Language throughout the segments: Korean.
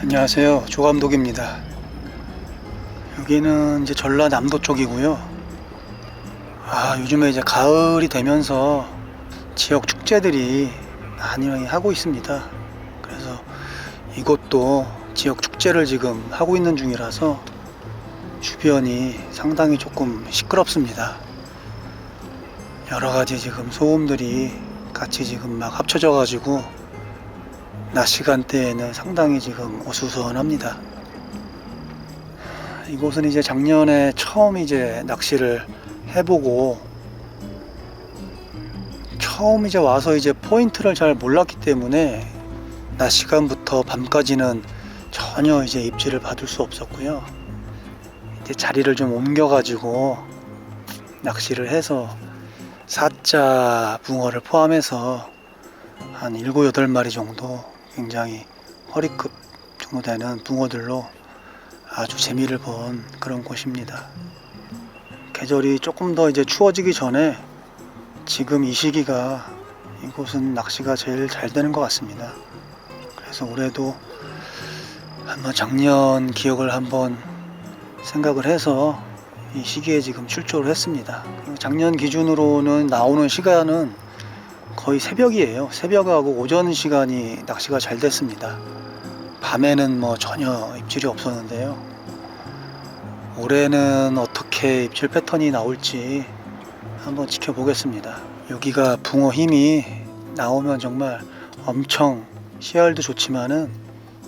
안녕하세요. 조감독입니다. 여기는 이제 전라남도 쪽이고요. 아, 요즘에 이제 가을이 되면서 지역 축제들이 많이 하고 있습니다. 그래서 이곳도 지역 축제를 지금 하고 있는 중이라서 주변이 상당히 조금 시끄럽습니다. 여러 가지 지금 소음들이 같이 지금 막 합쳐져 가지고 낮 시간대에는 상당히 지금 어수선합니다. 이곳은 이제 작년에 처음 이제 낚시를 해보고 처음 이제 와서 이제 포인트를 잘 몰랐기 때문에 낮 시간부터 밤까지는 전혀 이제 입질을 받을 수 없었고요. 이제 자리를 좀 옮겨가지고 낚시를 해서 사자 붕어를 포함해서 한 7, 8마리 정도 굉장히 허리급 정도 되는 붕어들로 아주 재미를 본 그런 곳입니다. 계절이 조금 더 이제 추워지기 전에 지금 이 시기가 이곳은 낚시가 제일 잘 되는 것 같습니다. 그래서 올해도 한번 작년 기억을 한번 생각을 해서 이 시기에 지금 출조를 했습니다. 작년 기준으로는 나오는 시간은 거의 새벽이에요. 새벽하고 오전 시간이 낚시가 잘 됐습니다. 밤에는 뭐 전혀 입질이 없었는데요. 올해는 어떻게 입질 패턴이 나올지 한번 지켜보겠습니다. 여기가 붕어 힘이 나오면 정말 엄청 씨알도 좋지만은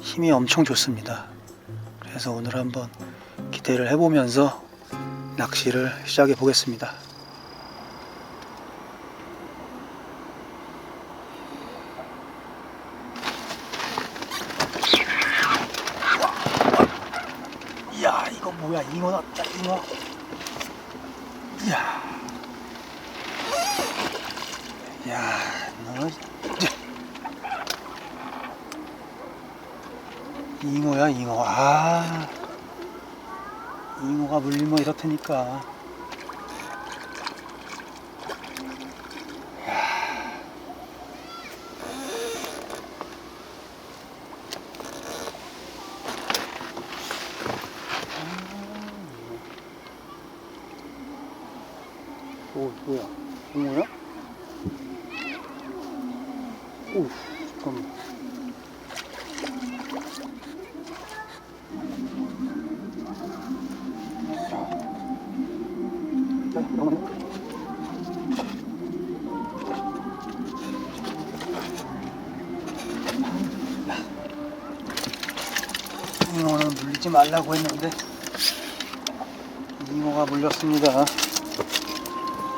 힘이 엄청 좋습니다. 그래서 오늘 한번 기대를 해보면서 낚시를 시작해 보겠습니다. 이거 뭐야? 잉어 났다 잉어. 이야. 야 너, 잉어야 잉어. 아. 잉어가 물리면 이렇다니까 오 뭐야 잉어야? 오 잠깐만 자, 잠깐만요. 물리지 말라고 했는데 잉어가 물렸습니다.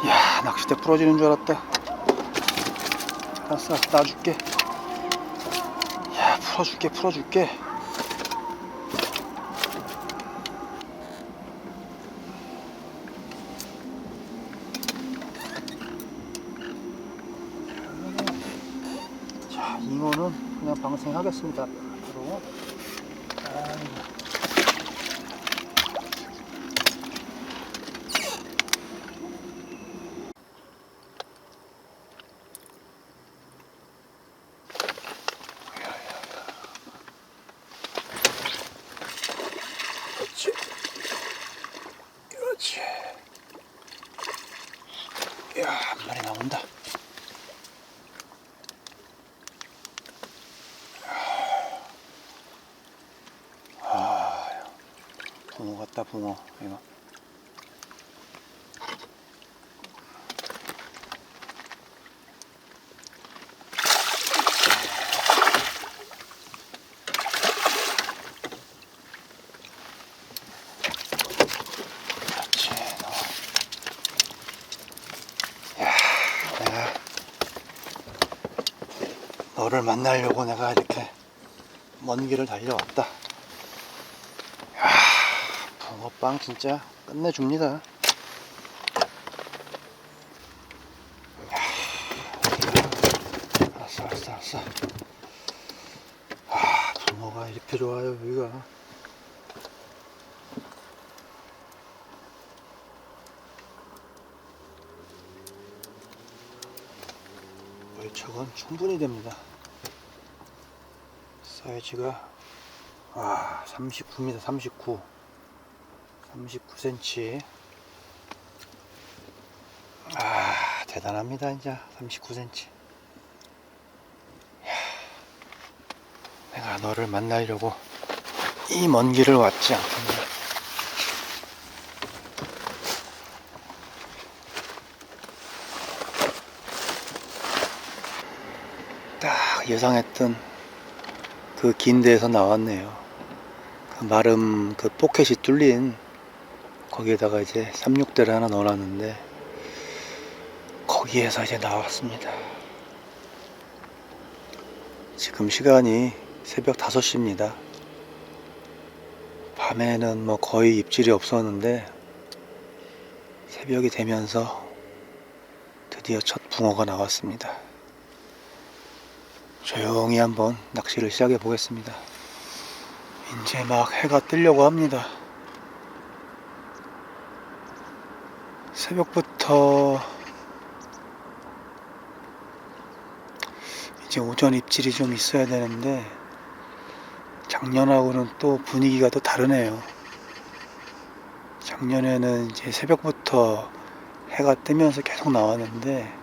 이야 낚싯대 부러지는 줄 알았다. 알았어, 놔줄게. 야 풀어줄게, 풀어줄게. 자, 잉어는 그냥 방생하겠습니다. 앞으로. 아이고. 그렇지. 그렇지. 야, 한 마리 나온다. 아, 붕어 같다, 붕어. 이거. 그렇지, 너. 야, 내가 너를 만나려고 내가 이렇게 먼 길을 달려왔다. 야, 붕어빵 진짜 끝내줍니다. 야, 알았어, 알았어. 아, 붕어가 이렇게 좋아요, 여기가. 월척은 충분히 됩니다. 사이즈가 와 39입니다 39 39cm 아 대단합니다 이제. 39cm 내가 너를 만나려고 이 먼 길을 왔지 않겠냐. 딱 예상했던 그 긴 데에서 나왔네요. 그 마름 그 포켓이 뚫린 거기에다가 이제 36대를 하나 넣어놨는데 거기에서 이제 나왔습니다. 지금 시간이 새벽 5시입니다. 밤에는 뭐 거의 입질이 없었는데 새벽이 되면서 드디어 첫 붕어가 나왔습니다 조용히 한번 낚시를 시작해 보겠습니다 이제 막 해가 뜨려고 합니다. 새벽부터 이제 오전 입질이 좀 있어야 되는데 작년하고는 또 분위기가 또 다르네요. 작년에는 이제 새벽부터 해가 뜨면서 계속 나왔는데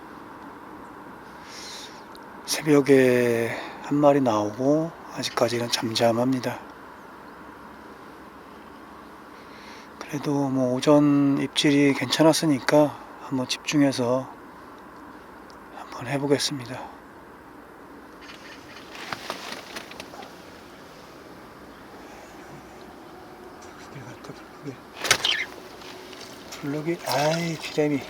새벽에 한 마리 나오고 아직까지는 잠잠합니다. 그래도 뭐 오전 입질이 괜찮았으니까 한번 집중해서 한번 해보겠습니다. 크게 갈까 크게. 블럭이 아이 피레미.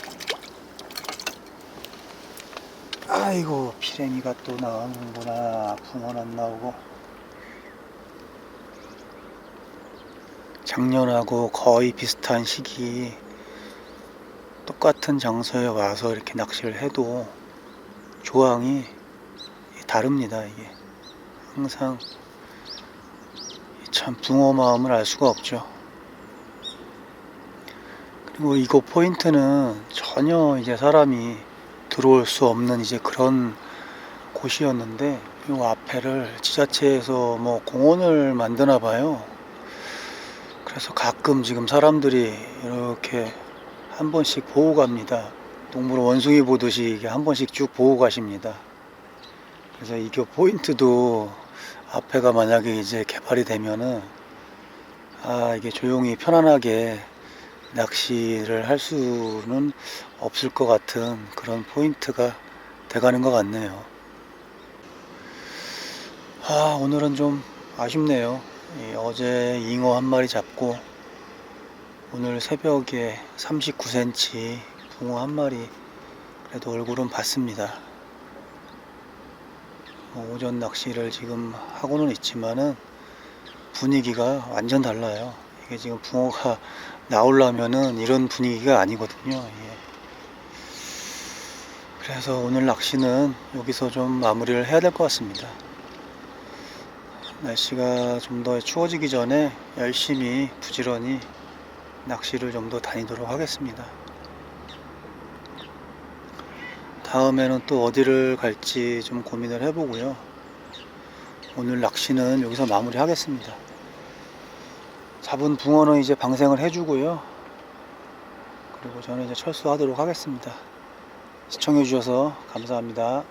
아이고 피레미가 또 나오는구나. 붕어는 안 나오고. 작년하고 거의 비슷한 시기 똑같은 장소에 와서 이렇게 낚시를 해도 조항이 다릅니다 이게 항상 참 붕어 마음을 알 수가 없죠 그리고 이거 포인트는 전혀 이제 사람이 들어올 수 없는 이제 그런 곳이었는데 이 앞에를 지자체에서 뭐 공원을 만드나 봐요 그래서 가끔 지금 사람들이 이렇게 한 번씩 보고 갑니다. 동물 원숭이 보듯이 한 번씩 쭉 보고 가십니다. 그래서 이게 포인트도 앞에가 만약에 이제 개발이 되면은 아 이게 조용히 편안하게 낚시를 할 수는 없을 것 같은 그런 포인트가 돼가는 것 같네요. 아 오늘은 좀 아쉽네요. 예, 어제 잉어 한 마리 잡고 오늘 새벽에 39cm 붕어 한 마리 그래도 얼굴은 봤습니다. 뭐 오전 낚시를 지금 하고는 있지만은 분위기가 완전 달라요. 이게 지금 붕어가 나오려면은 이런 분위기가 아니거든요. 예. 그래서 오늘 낚시는 여기서 좀 마무리를 해야 될 것 같습니다. 날씨가 좀 더 추워지기 전에 열심히 부지런히 낚시를 좀 더 다니도록 하겠습니다. 다음에는 또 어디를 갈지 좀 고민을 해보고요. 오늘 낚시는 여기서 마무리 하겠습니다. 잡은 붕어는 이제 방생을 해주고요. 그리고 저는 이제 철수하도록 하겠습니다. 시청해주셔서 감사합니다.